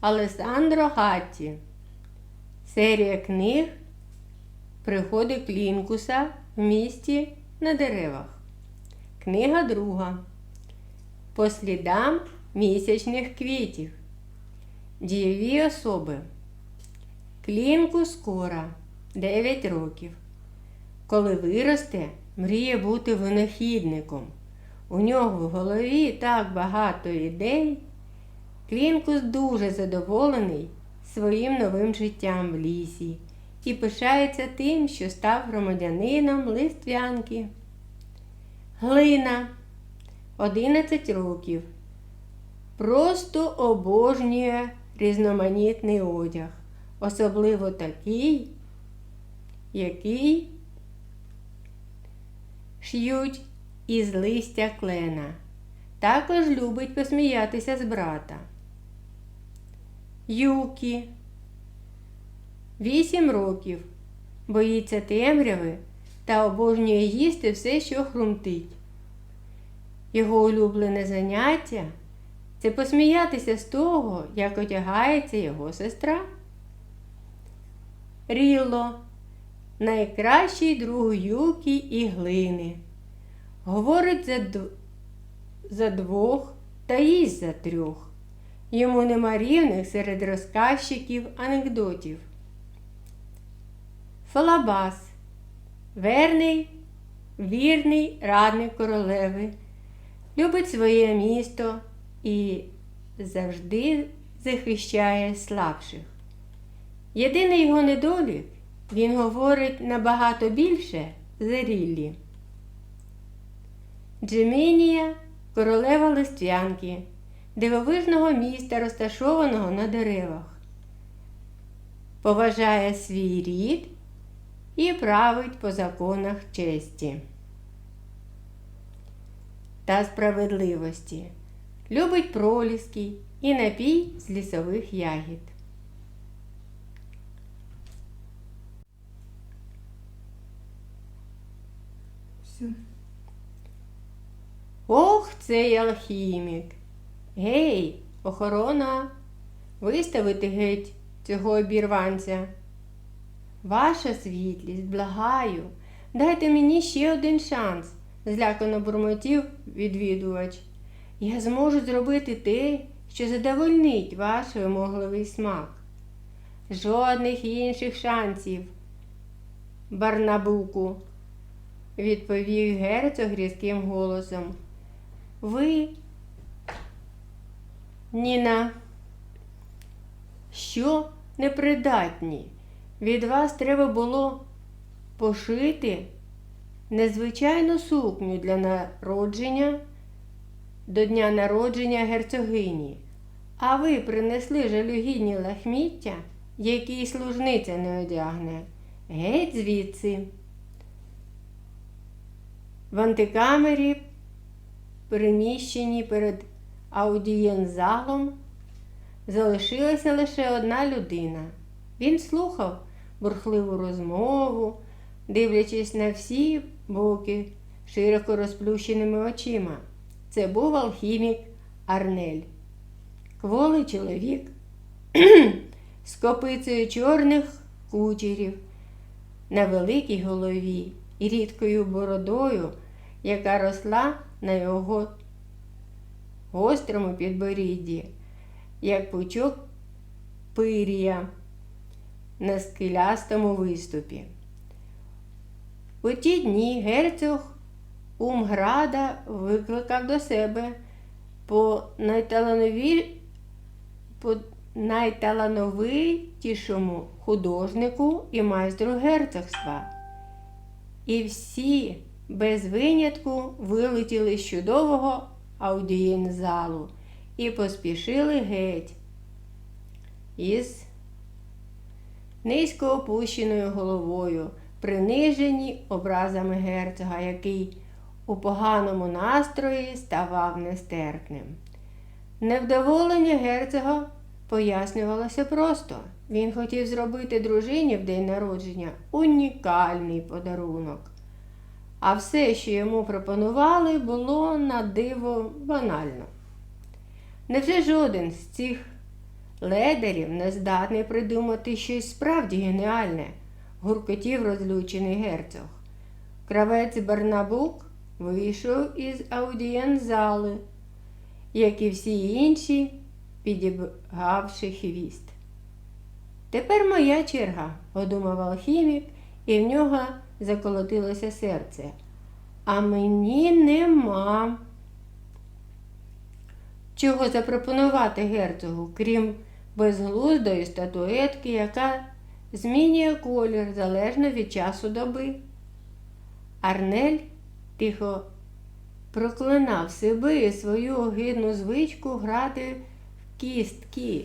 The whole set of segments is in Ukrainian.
Алесандро Гатті. Серія книг Пригоди Клінкуса в місті на деревах. Книга друга. По слідам місячних квітів. Дієві особи. Клінкус Кора 9 років. Коли виросте, мріє бути винахідником. У нього в голові так багато ідей. Клінкус дуже задоволений своїм новим життям в лісі і пишається тим, що став громадянином Листвянки. Глина 11 років. Просто обожнює різноманітний одяг, особливо такий, який ш'ють із листя клена. Також любить посміятися з брата. Юкі. Вісім років. Боїться темряви та обожнює їсти все, що хрумтить. Його улюблене заняття це посміятися з того, як одягається його сестра. Рілло найкращий друг юкі і глини. Говорить за, д... за двох та їсть за трьох. Йому нема рівних серед розказчиків анекдотів. Фалабас верний, вірний радник королеви, любить своє місто і завжди захищає слабших. Єдиний його недолік він говорить набагато більше за Ріллі. Джемінія королева листвянки, дивовижного міста, розташованого на деревах. Поважає свій рід і править по законах честі та справедливості. Любить проліски і напій з лісових ягід. Все. Ох, цей алхімік. Гей, охорона, виставити геть цього обірванця. Ваша світлість, благаю, дайте мені ще один шанс, злякано бурмотів відвідувач. Я зможу зробити те, що задовольнить ваш вимогливий смак. Жодних інших шансів, Барнабуку, відповів герцог різким голосом. Ви, Ніна, що непридатні? Від вас треба було пошити незвичайну сукню для народження до дня народження герцогині, а ви принесли жалюгідні лахміття, які й служниця не одягне. Геть звідси. В антикамері, приміщенні перед аудієнзалом, залишилася лише одна людина. Він слухав бурхливу розмову, дивлячись на всі боки широко розплющеними очима. Це був алхімік Арнель. Кволий чоловік з копицею чорних кучерів на великій голові і рідкою бородою, яка росла на його гострому підборідді, як пучок пирія на скелястому виступі. У ті дні герцог Умграда викликав до себе по по найталановитішому художнику і майстру герцогства. І всі без винятку вилетіли з чудового аудієнзалу і поспішили геть із низько опущеною головою, принижені образами герцога, який у поганому настрої ставав нестерпним. Невдоволення герцога пояснювалося просто. Він хотів зробити дружині в день народження унікальний подарунок. А все, що йому пропонували, було на диво банально. Невже жоден з цих ледарів не здатний придумати щось справді геніальне, гуркотів розлючений герцог. Кравець Барнабук вийшов із аудієнзали, як і всі інші, підібгавши хвіст. Тепер моя черга, подумав алхімік, і в нього заколотилося серце. А мені нема. Чого запропонувати герцогу, крім безглуздої статуетки, яка змінює колір залежно від часу доби. Арнель тихо проклинав себе і свою огидну звичку грати в кістки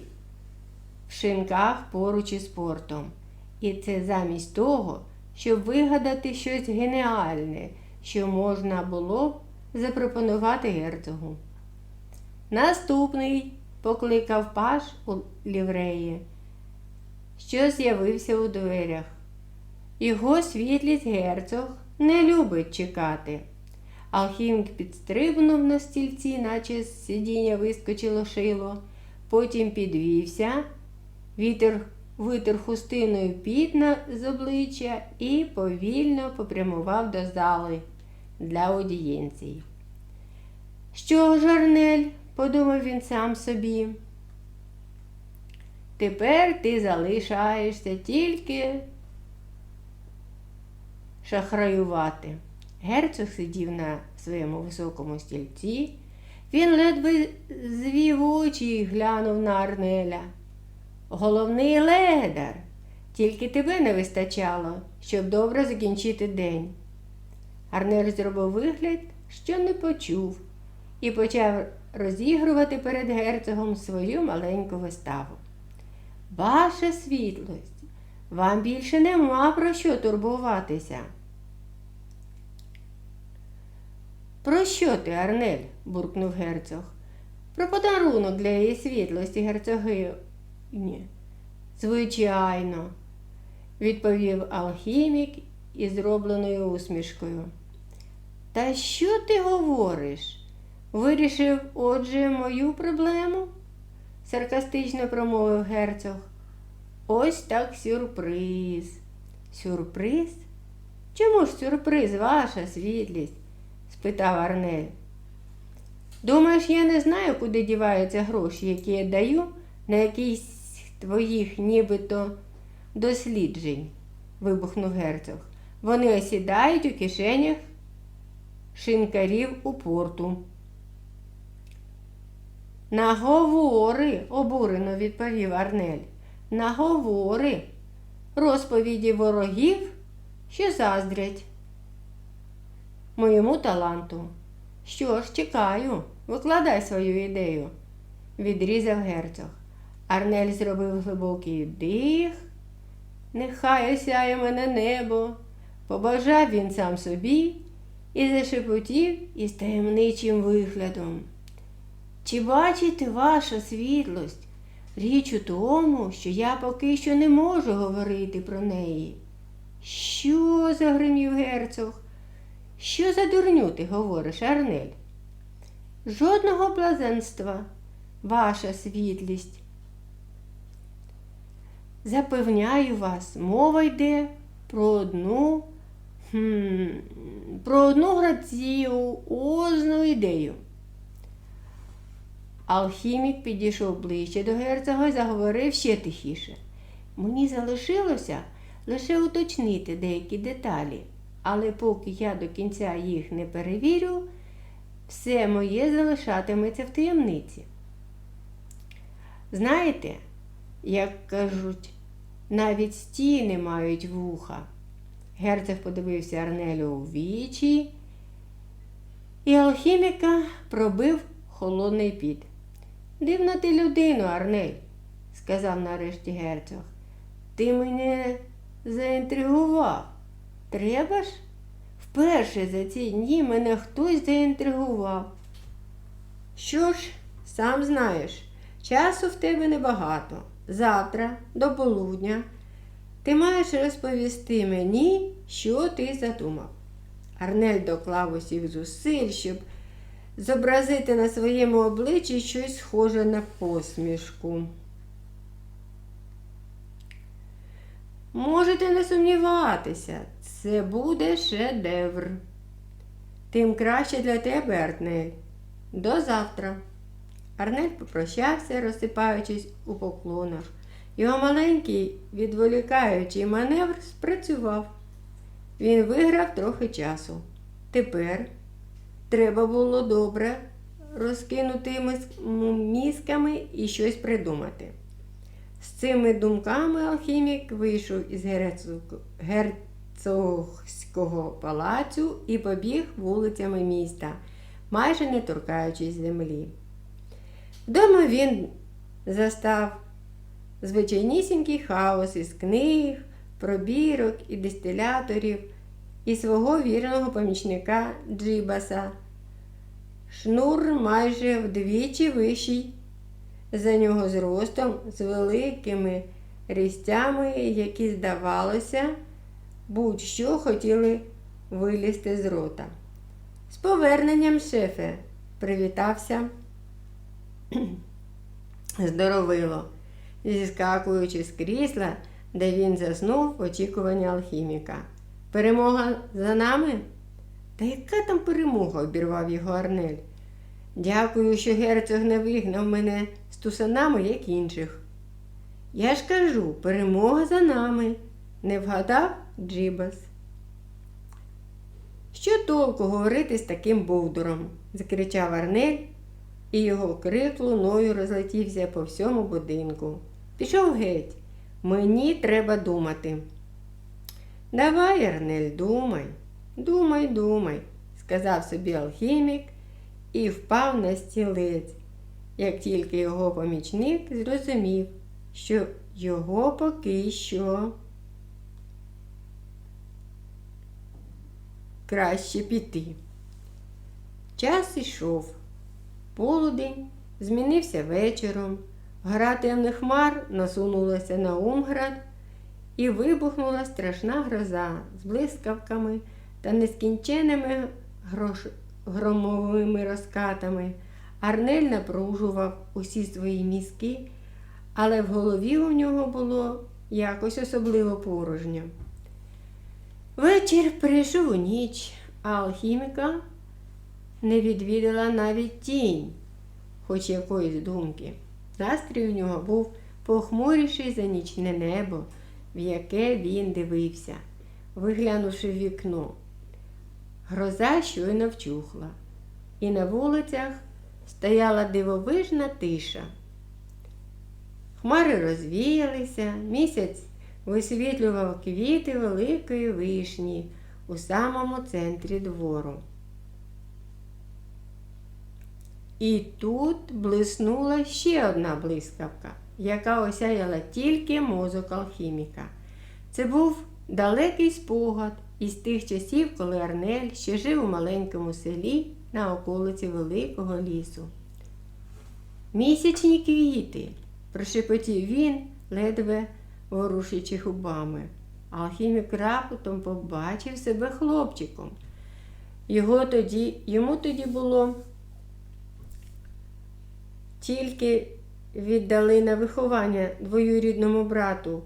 в шинках поруч із портом. І це замість того, щоб вигадати щось геніальне, що можна було б запропонувати герцогу. Наступний покликав паш у лівреї, що з'явився у дверях. Його світлість герцог не любить чекати. Алхімік підстрибнув на стільці, наче з сидіння вискочило шило, потім підвівся, вітер витер хустиною піт на з обличчя і повільно попрямував до зали для аудієнції. Що ж, Арнель, подумав він сам собі. Тепер ти залишаєшся тільки шахраювати. Герцог сидів на своєму високому стільці. Він ледве звів очі і глянув на Арнеля. Головний ледар, тільки тебе не вистачало, щоб добре закінчити день. Арнель зробив вигляд, що не почув, і почав розігрувати перед герцогом свою маленьку виставу. Ваша світлость, вам більше нема про що турбуватися. Про що ти, Арнель? буркнув герцог. Про подарунок для її світлості герцогині. Звичайно, відповів алхімік із зробленою усмішкою. Та що ти говориш? Вирішив, отже, мою проблему? саркастично промовив герцог. Ось так сюрприз. Сюрприз? Чому ж сюрприз, ваша світлість? спитав Арнель. Думаєш, я не знаю, куди діваються гроші, які я даю на якийсь твоїх нібито досліджень, вибухнув герцог. Вони осідають у кишенях шинкарів у порту. Наговори, обурено відповів Арнель. Наговори, розповіді ворогів, що заздрять моєму таланту. Що ж, чекаю, викладай свою ідею, відрізав герцог. Арнель зробив глибокий вдих. Нехай осяє мене небо, побажав він сам собі і зашепотів із таємничим виглядом. Чи бачите ваша світлость? Річ у тому, що я поки що не можу говорити про неї. Що? загримів герцог? Що за дурню ти говориш, Арнель? Жодного блазенства, ваша світлість. Запевняю вас, мова йде про одну, хм, про одну граціозну ідею. Алхімік підійшов ближче до герцога і заговорив ще тихіше. Мені залишилося лише уточнити деякі деталі, але поки я до кінця їх не перевірю, все моє залишатиметься в таємниці. Знаєте, як кажуть, навіть стіни мають вуха. Герцог подивився Арнелю у вічі, і алхіміка пробив холодний піт. Дивна ти людину, Арнель, сказав нарешті герцог. Ти мене заінтригував. Треба ж? Вперше за ці дні мене хтось заінтригував. Що ж, сам знаєш, часу в тебе небагато завтра до полудня ти маєш розповісти мені, що ти задумав. Арнель доклав усіх зусиль, щоб зобразити на своєму обличчі щось схоже на посмішку. Можете не сумніватися, це буде шедевр. Тим краще для тебе, Артнель. До завтра. Арнель попрощався, розсипаючись у поклонах. Його маленький відволікаючий маневр спрацював. Він виграв трохи часу. Тепер треба було добре розкинути мис- мізками і щось придумати. З цими думками алхімік вийшов із герцогського палацю і побіг вулицями міста, майже не торкаючись землі. Вдома він застав звичайнісінький хаос із книг, пробірок і дистиляторів і свого вірного помічника Джибаса. Шнур майже вдвічі вищий за нього зростом з великими різцями, які, здавалося, будь-що хотіли вилізти з рота. З поверненням шефе привітався здоровило, зіскакуючи з крісла, де він заснув в очікуванні алхіміка. Перемога за нами? Та яка там перемога? обірвав його Арнель. Дякую, що герцог не вигнав мене з тусанами, як інших. Я ж кажу, перемога за нами, не вгадав Джибас. Що толку говорити з таким бовдуром? закричав Арнель, і його крик луною розлетівся по всьому будинку. Пішов геть. Мені треба думати. Давай, Арнель, думай, думай, думай, сказав собі алхімік і впав на стілець, як тільки його помічник зрозумів, що його поки що краще піти. Час ішов. Полудень змінився вечором, гра темних хмар насунулася на Умград і вибухнула страшна гроза з блискавками та нескінченими грош... громовими розкатами. Арнель напружував усі свої мізки, але в голові у нього було якось особливо порожньо. Вечір прийшов у ніч, а алхіміка не відвідала навіть тінь, хоч якоїсь думки. Настрій у нього був похмуріший за нічне небо, в яке він дивився, виглянувши в вікно. Гроза щойно вчухла, і на вулицях стояла дивовижна тиша. Хмари розвіялися, місяць висвітлював квіти великої вишні у самому центрі двору. І тут блиснула ще одна блискавка, яка осяяла тільки мозок алхіміка. Це був далекий спогад із тих часів, коли Арнель ще жив у маленькому селі на околиці великого лісу. Місячні квіти, прошепотів він, ледве ворушачи губами. Алхімік раптом побачив себе хлопчиком. Його тоді, йому тоді було тільки віддали на виховання двоюрідному брату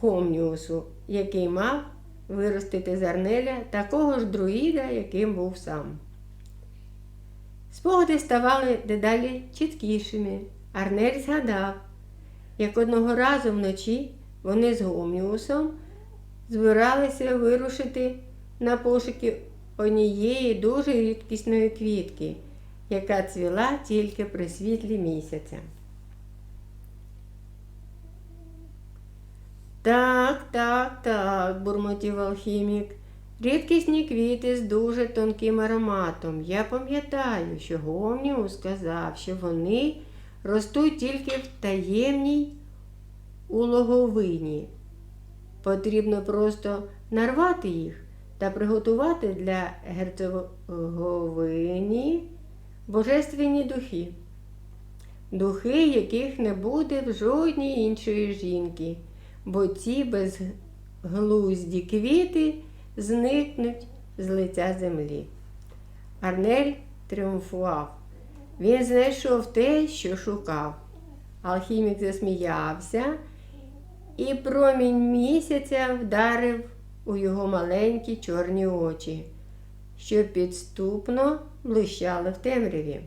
Гомніусу, який мав виростити з Арнеля такого ж друїда, яким був сам. Спогади ставали дедалі чіткішими. Арнель згадав, як одного разу вночі вони з Гомніусом збиралися вирушити на пошуки однієї дуже рідкісної квітки, яка цвіла тільки при світлі місяця. Так, так, так, бурмотів алхімік. Рідкісні квіти з дуже тонким ароматом. Я пам'ятаю, що Гомніус сказав, що вони ростуть тільки в таємній у логовині. Потрібно просто нарвати їх та приготувати для герцоговині божественні духи. Духи, яких не буде в жодній іншої жінки, бо ці безглузді квіти зникнуть з лиця землі. Арнель тріумфував. Він знайшов те, що шукав. Алхімік засміявся і промінь місяця вдарив у його маленькі чорні очі, що підступно блищали в темряві.